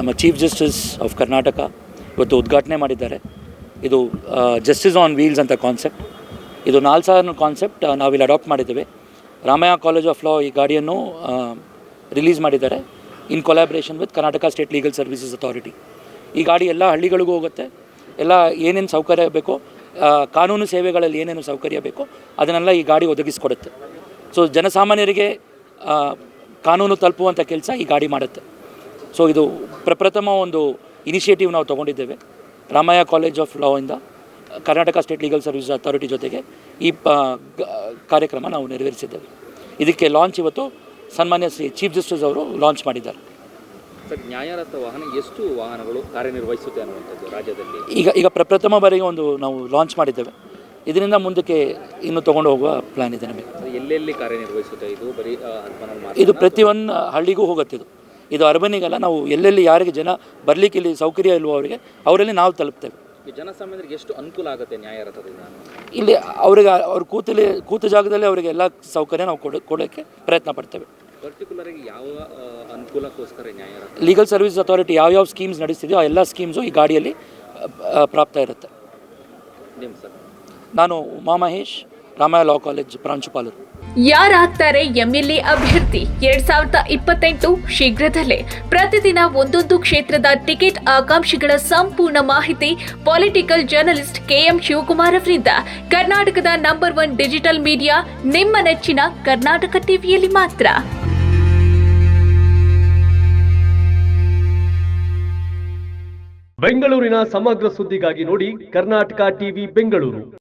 ನಮ್ಮ chief justice of Karnataka ಇವತ್ತು ಉದ್ಘಾಟನೆ ಮಾಡಿದ್ದಾರೆ. ಇದು ಜಸ್ಟಿಸ್ ಆನ್ ವೀಲ್ಸ್ ಅಂತ ಕಾನ್ಸೆಪ್ಟ್ ಇದು ನಾಲ್ಕು ಸಾವಿರ ಕಾನ್ಸೆಪ್ಟ್ ನಾವಿಲ್ಲಿ ಅಡಾಪ್ಟ್ ಮಾಡಿದ್ದೇವೆ. ರಾಮಯ್ಯ ಕಾಲೇಜ್ ಆಫ್ ಲಾ ಈ ಗಾಡಿಯನ್ನು ರಿಲೀಸ್ ಮಾಡಿದ್ದಾರೆ. In collaboration with Karnataka state legal services authority ಈ ಗಾಡಿ ಎಲ್ಲ ಹಳ್ಳಿಗಳಿಗೂ ಹೋಗುತ್ತೆ. ಎಲ್ಲ ಏನೇನು ಸೌಕರ್ಯ ಬೇಕೋ ಕಾನೂನು ಸೇವೆಗಳಲ್ಲಿ ಏನೇನು ಸೌಕರ್ಯ ಬೇಕೋ, ಅದನ್ನೆಲ್ಲ ಈ ಗಾಡಿ ಒದಗಿಸ್ಕೊಡುತ್ತೆ. ಸೊ ಜನಸಾಮಾನ್ಯರಿಗೆ ಕಾನೂನು ತಲುಪುವಂಥ ಕೆಲಸ ಈ ಗಾಡಿ ಮಾಡುತ್ತೆ. ಸೊ ಇದು ಪ್ರಪ್ರಥಮ ಒಂದು ಇನಿಷಿಯೇಟಿವ್ ನಾವು ತೊಗೊಂಡಿದ್ದೇವೆ. ರಾಮಯ್ಯ ಕಾಲೇಜ್ ಆಫ್ ಲಾ ಇಂದ Karnataka state legal service authority ಜೊತೆಗೆ ಈ ಪ ಕಾರ್ಯಕ್ರಮ ನಾವು ನೆರವೇರಿಸಿದ್ದೇವೆ. ಇದಕ್ಕೆ ಲಾಂಚ್ ಇವತ್ತು ಸನ್ಮಾನ್ಯ ಶ್ರೀ ಚೀಫ್ ಜಸ್ಟಿಸ್ ಅವರು ಲಾಂಚ್ ಮಾಡಿದ್ದಾರೆ. ಸರ್ ನ್ಯಾಯರಥ ವಾಹನ ಎಷ್ಟು ವಾಹನಗಳು ಕಾರ್ಯನಿರ್ವಹಿಸುತ್ತೆ ಅನ್ನುವಂಥದ್ದು ರಾಜ್ಯದಲ್ಲಿ? ಈಗ ಈಗ ಪ್ರಪ್ರಥಮ ಬಾರಿಗೆ ಒಂದು ನಾವು ಲಾಂಚ್ ಮಾಡಿದ್ದೇವೆ. ಇದರಿಂದ ಮುಂದಕ್ಕೆ ಇನ್ನು ತೊಗೊಂಡು ಹೋಗುವ ಪ್ಲ್ಯಾನ್ ಇದೆ ನಮಗೆ. ಎಲ್ಲೆಲ್ಲಿ ಕಾರ್ಯನಿರ್ವಹಿಸುತ್ತೆ ಇದು? ಬರೀ ಇದು ಪ್ರತಿಯೊಂದು ಹಳ್ಳಿಗೂ ಹೋಗುತ್ತೆ ಇದು. ಇದು ಅರ್ಬನಿಗಲ್ಲ ನಾವು ಎಲ್ಲೆಲ್ಲಿ ಯಾರಿಗೆ ಜನ ಬರಲಿಕ್ಕೆ ಇಲ್ಲಿ ಸೌಕರ್ಯ ಇಲ್ವೋ ಅವರಿಗೆ ಅವರಲ್ಲಿ ನಾವು ತಲುಪ್ತೇವೆ. ಜನಸಾಮಾನ್ಯರಿಗೆ ಎಷ್ಟು ಅನುಕೂಲ ಆಗುತ್ತೆ ನ್ಯಾಯರಥದಿಂದ ಇಲ್ಲಿ ಅವರಿಗೆ ಅವ್ರ ಕೂತಲ್ಲಿ ಕೂತ ಜಾಗದಲ್ಲಿ ಅವರಿಗೆ ಎಲ್ಲ ಸೌಕರ್ಯ ನಾವು ಕೊಡ ಕೊಡೋಕ್ಕೆ ಪ್ರಯತ್ನ ಪಡ್ತೇವೆ. ಪರ್ಟಿಕ್ಯುಲರ್ ಆಗಿ ಯಾವ ಅನುಕೂಲಕ್ಕೋಸ್ಕರ ನ್ಯಾಯ ನ್ಯಾಯರಥ ಲೀಗಲ್ ಸರ್ವಿಸ್ ಅಥಾರಿಟಿ ಯಾವ ಯಾವ ಸ್ಕೀಮ್ಸ್ ನಡೆಸ್ತಿದೆಯೋ ಆ ಎಲ್ಲ ಸ್ಕೀಮ್ಸು ಈ ಗಾಡಿಯಲ್ಲಿ ಪ್ರಾಪ್ತ ಇರುತ್ತೆ. ನಿಮ್ಮ ಸರ್. ನಾನು ಉಮಾ ಮಹೇಶ್ ರಾಮಯ್ಯ ಲಾ ಕಾಲೇಜ್ ಪ್ರಾಂಶುಪಾಲರು ಯಾರಾಗ್ತಾರೆ ಎಂಎಲ್ಎ ಅಭ್ಯರ್ಥಿ? ಎರಡ್ ಸಾವಿರದ ಇಪ್ಪತ್ತೆಂಟು ಶೀಘ್ರದಲ್ಲೇ. ಪ್ರತಿದಿನ ಒಂದೊಂದು ಕ್ಷೇತ್ರದ ಟಿಕೆಟ್ ಆಕಾಂಕ್ಷಿಗಳ ಸಂಪೂರ್ಣ ಮಾಹಿತಿ ಪೊಲಿಟಿಕಲ್ ಜರ್ನಲಿಸ್ಟ್ ಕೆಎಂ ಶಿವಕುಮಾರ್ ಅವರಿಂದ. ಕರ್ನಾಟಕದ ನಂಬರ್ ಒನ್ ಡಿಜಿಟಲ್ ಮೀಡಿಯಾ ನಿಮ್ಮ ನೆಚ್ಚಿನ ಕರ್ನಾಟಕ ಟಿವಿಯಲ್ಲಿ ಮಾತ್ರ. ಬೆಂಗಳೂರಿನ ಸಮಗ್ರ ಸುದ್ದಿಗಾಗಿ ನೋಡಿ ಕರ್ನಾಟಕ ಟಿವಿ ಬೆಂಗಳೂರು.